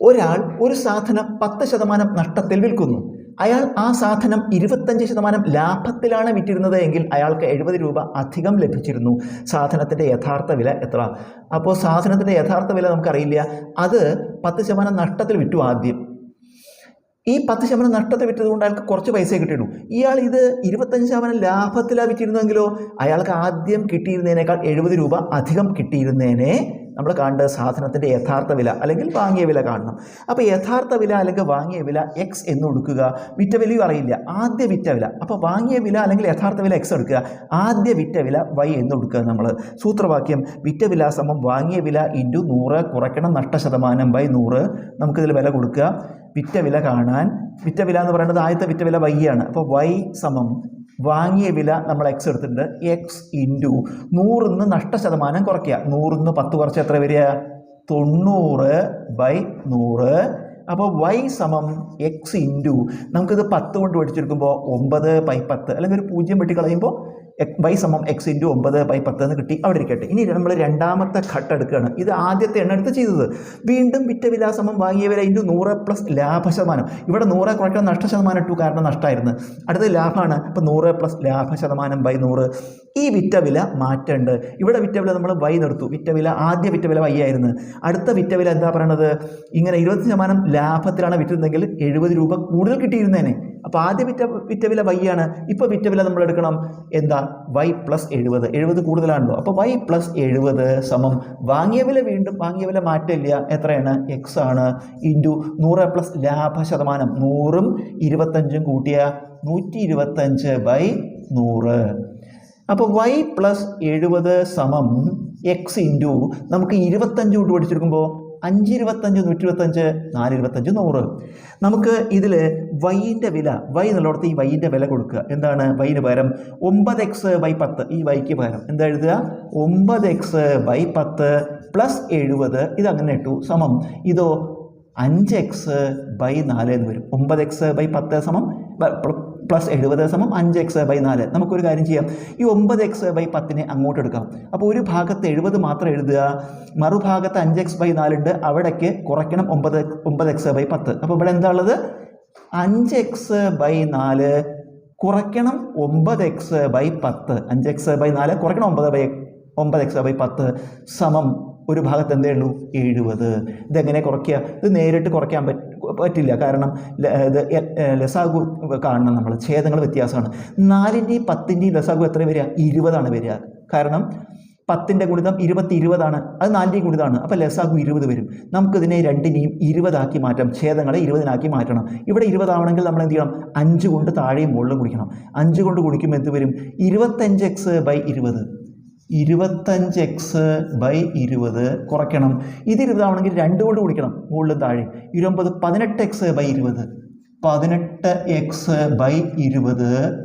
ഒരാൾ ഒരു സാധനം പത്ത് ശതമാനം നഷ്ടത്തിൽ വിൽക്കുന്നു. അയാൾ ആ സാധനം ഇരുപത്തഞ്ച് ശതമാനം ലാഭത്തിലാണ് വിറ്റിരുന്നത് എങ്കിൽ അയാൾക്ക് എഴുപത് രൂപ അധികം ലഭിച്ചിരുന്നു. സാധനത്തിന്റെ യഥാർത്ഥ വില എത്ര? അപ്പോൾ സാധനത്തിന്റെ യഥാർത്ഥ വില നമുക്കറിയില്ല. അത് പത്ത് ശതമാനം നഷ്ടത്തിൽ വിറ്റു ആദ്യം. ഈ പത്ത് ശതമാനം നഷ്ടത്തിൽ വിറ്റതുകൊണ്ട് അയാൾക്ക് കുറച്ച് പൈസ കിട്ടിയുള്ളൂ ഇയാൾ ഇത് ഇരുപത്തഞ്ച് ശതമാനം ലാഭത്തിലാണ് വിറ്റിരുന്നെങ്കിലോ അയാൾക്ക് ആദ്യം കിട്ടിയിരുന്നതിനേക്കാൾ എഴുപത് രൂപ അധികം കിട്ടിയിരുന്നേനെ നമ്മൾ കാണേണ്ടത് സാധനത്തിന്റെ യഥാർത്ഥ വില അല്ലെങ്കിൽ വാങ്ങിയ വില കാണണം. അപ്പോൾ യഥാർത്ഥ വില അല്ലെങ്കിൽ വാങ്ങിയ വില എക്സ് എന്ന് കൊടുക്കുക. വിറ്റ വിലയും അറിയില്ല. ആദ്യ വിറ്റ വില. അപ്പോൾ വാങ്ങിയ വില അല്ലെങ്കിൽ യഥാർത്ഥ വില എക്സ് എടുക്കുക. ആദ്യ വിറ്റ വില വൈ എന്ന് കൊടുക്കുക നമ്മൾ. സൂത്രവാക്യം വിറ്റ വില സമം വാങ്ങിയ വില ഇന്റു നൂറ് കുറയ്ക്കണം നഷ്ട ശതമാനം ബൈ നൂറ്. നമുക്കിതിൽ വില കൊടുക്കുക. വിറ്റ വില കാണാൻ. വിറ്റ വില എന്ന് പറയുന്നത് ആദ്യത്തെ വിറ്റ വില വൈ ആണ്. അപ്പോൾ വൈ സമം വാങ്ങിയ വില നമ്മൾ എക്സ് എടുത്തിട്ടുണ്ട്. എക്സ് ഇന്റു നൂറിന്ന് നഷ്ടശതമാനം കുറയ്ക്കുക. നൂറിന്ന് പത്ത് കുറച്ച് എത്ര വരിക? തൊണ്ണൂറ് ബൈ നൂറ്. അപ്പോൾ വൈ സമം എക്സ് ഇന്റു നമുക്കിത് പത്ത് കൊണ്ട് പഠിച്ചെടുക്കുമ്പോൾ ഒമ്പത് ബൈ പത്ത്. അല്ലെങ്കിൽ ഒരു പൂജ്യം വെട്ടി കളയുമ്പോൾ വൈ സമം എക്സ് ഇന്റു ഒമ്പത് ബൈ പത്ത് എന്ന് കിട്ടി. അവിടെ ഇരിക്കട്ടെ. ഇനി നമ്മൾ രണ്ടാമത്തെ ഘട്ടം എടുക്കുകയാണ്. ഇത് ആദ്യത്തെ എണ്ണ എടുത്ത് ചെയ്തത്. വീണ്ടും വിറ്റ വിലാസമം വാങ്ങിയ വില ഇന്റു നൂറ് പ്ലസ് ലാഭശതമാനം ഇവിടെ നൂറ് കുറയ്ക്കാൻ നഷ്ടശതമാനം ഇട്ടു കാരണം നഷ്ടമായിരുന്നു അടുത്ത ലാഭമാണ്. അപ്പോൾ നൂറ് പ്ലസ് ലാഭശതമാനം ബൈ നൂറ്. ഈ വിറ്റ വില മാറ്റേണ്ട ഇവിടെ വിറ്റ വില നമ്മൾ വൈ നിർത്തു. വിറ്റ വില ആദ്യ വിറ്റ വില വൈ ആയിരുന്നു. അടുത്ത വിറ്റ വില എന്താ പറയണത്? ഇങ്ങനെ ഇരുപത് ശതമാനം ലാഭത്തിലാണ് വിറ്റിരുന്നെങ്കിൽ എഴുപത് രൂപ കൂടുതൽ കിട്ടിയിരുന്നേനെ. അപ്പോൾ ആദ്യ വിറ്റ വിറ്റ വില വൈ ആണ്. ഇപ്പോൾ വിറ്റ വില നമ്മൾ എടുക്കണം. എന്താ? വൈ പ്ലസ് എഴുപത്. എഴുപത് കൂടുതലാണല്ലോ. അപ്പോൾ വൈ പ്ലസ് എഴുപത് സമം വാങ്ങിയ വില വീണ്ടും വാങ്ങിയ വില മാറ്റമില്ല. എത്രയാണ്? എക്സ് ആണ്. ഇന്റു നൂറ് പ്ലസ് ലാഭ ശതമാനം നൂറും ഇരുപത്തഞ്ചും കൂട്ടിയ നൂറ്റി ഇരുപത്തഞ്ച് ബൈ നൂറ്. അപ്പോൾ വൈ പ്ലസ് എഴുപത് സമം എക്സ് ഇന്റു നമുക്ക് ഇരുപത്തഞ്ച് കൊണ്ട് പഠിച്ചെടുക്കുമ്പോൾ അഞ്ച് ഇരുപത്തഞ്ച് നൂറ്റി ഇരുപത്തഞ്ച് നാല് ഇരുപത്തഞ്ച് നൂറ്. നമുക്ക് ഇതിൽ വൈന്റെ വില വൈ എന്നുള്ളിടത്ത് ഈ വൈന്റെ വില കൊടുക്കുക. എന്താണ് വൈന് പകരം? ഒമ്പത് എക്സ് ബൈ പത്ത്. ഈ വൈക്ക് പകരം. എന്താ എഴുതുക? ഒമ്പത് എക്സ് ബൈ പത്ത് പ്ലസ് എഴുപത്. ഇത് അങ്ങനെ ഇട്ടു. സമം. ഇതോ അഞ്ച് എക്സ് ബൈ നാല് എന്ന് വരും. ഒമ്പത് എക്സ് ബൈ പത്ത് സമം. പ്ലസ് എഴുപത് സമം അഞ്ച് എക്സ് ബൈ നാല്. നമുക്കൊരു കാര്യം ചെയ്യാം. ഈ ഒമ്പത് എക്സ് ബൈ പത്തിനെ അങ്ങോട്ട് എടുക്കാം. അപ്പോൾ ഒരു ഭാഗത്ത് എഴുപത് മാത്രം എഴുതുക. മറുഭാഗത്ത് അഞ്ച് എക്സ് ബൈ നാലുണ്ട് അവിടേക്ക് കുറയ്ക്കണം ഒമ്പത് ഒമ്പത് എക്സ് ബൈ പത്ത്. അപ്പോൾ ഇവിടെ എന്താ ഉള്ളത്? അഞ്ച് എക്സ് ബൈ നാല് കുറയ്ക്കണം ഒമ്പത് എക്സ് ബൈ പത്ത്. അഞ്ച് എക്സ് ബൈ നാല് കുറയ്ക്കണം ഒമ്പത് ബൈ ഒമ്പത് എക്സ് ബൈ പത്ത്. സമം ഒരു ഭാഗത്ത് എന്തേ ഉള്ളൂ എഴുപത്. ഇതെങ്ങനെ കുറയ്ക്കുക? ഇത് നേരിട്ട് കുറയ്ക്കാൻ പറ്റ. പറ്റില്ല. കാരണം ഇത് ലസാഗു കാണണം നമ്മൾ ഛേദങ്ങൾ വ്യത്യാസമാണ്. നാലിന്റെയും പത്തിന്റെയും ലസാഗു എത്ര വരിക? ഇരുപതാണ് വരിക. കാരണം പത്തിന്റെ ഗുണിതം ഇരുപത്തി ഇരുപതാണ് അത് നാലിന്റെയും ഗുണിതമാണ്. അപ്പോൾ ലസാഗു ഇരുപത് വരും. നമുക്കിതിനെ രണ്ടിനെയും ഇരുപതാക്കി മാറ്റാം ഛേദങ്ങളെ ഇരുപതിനാക്കി മാറ്റണം. ഇവിടെ ഇരുപതാവണമെങ്കിൽ നമ്മൾ എന്ത് ചെയ്യണം? അഞ്ച് കൊണ്ട് താഴെയും മുകളിലും കുടിക്കണം. അഞ്ച് കൊണ്ട് കുടിക്കുമ്പോൾ എന്ത് വരും? ഇരുപത്തഞ്ച് എക്സ് ബൈ ഇരുപത്. ഇരുപത്തഞ്ച് എക്സ് ബൈ ഇരുപത് കുറയ്ക്കണം. ഇത് ഇരുപതാവണമെങ്കിൽ രണ്ട് കൊണ്ട് കുടിക്കണം മുകളിൽ താഴെ ഇരുപത് പതിനെട്ട് എക്സ് ബൈ ഇരുപത്. പതിനെട്ട് എക്സ് ബൈ ഇരുപത്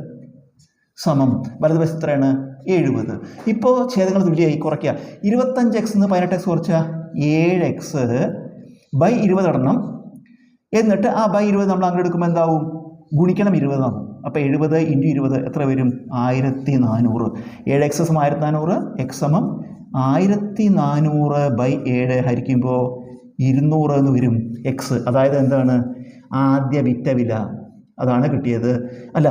സമം. വലതുവശത്ത് എത്രയാണ്? എഴുപത്. ഇപ്പോൾ ഛേദങ്ങൾ തുല്യമായി കുറയ്ക്കുക. ഇരുപത്തഞ്ച് എക്സ് എന്ന് പതിനെട്ട് എക്സ് കുറച്ചാൽ ഏഴ് എക്സ് ബൈ ഇരുപത് ഇടണം എന്നിട്ട് ആ ബൈ ഇരുപത് നമ്മൾ അങ്ങോട്ട് എടുക്കുമ്പോൾ എന്താവും? ഗുണിക്കണം ഇരുപതാവും. അപ്പോൾ എഴുപത് ഇന്റു ഇരുപത് എത്ര വരും? ആയിരത്തി നാനൂറ് ഏഴ് എക്സ് എസ് ആയിരത്തി നാനൂറ് എക്സ് സമം ആയിരത്തി നാനൂറ് ബൈ ഏഴ് ഹരിക്കുമ്പോൾ ഇരുന്നൂറ് എന്ന് വരും എക്സ് അതായത് എന്താണ്? ആദ്യ വിറ്റ വില. അതാണ് കിട്ടിയത്. അല്ല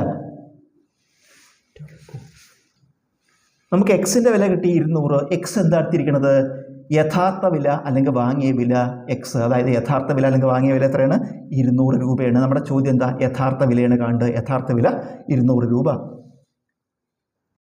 നമുക്ക് എക്സിന്റെ വില കിട്ടി ഇരുന്നൂറ്. എക്സ് എന്താ എടുത്തിരിക്കുന്നത് യഥാർത്ഥ വില അല്ലെങ്കിൽ വാങ്ങിയ വില എക്സ് അതായത് യഥാർത്ഥ വില അല്ലെങ്കിൽ വാങ്ങിയ വില എത്രയാണ്? ഇരുന്നൂറ് രൂപയാണ്. നമ്മുടെ ചോദ്യം എന്താ? യഥാർത്ഥ വിലയാണ് കാണേണ്ടത് യഥാർത്ഥ വില ഇരുന്നൂറ് രൂപ.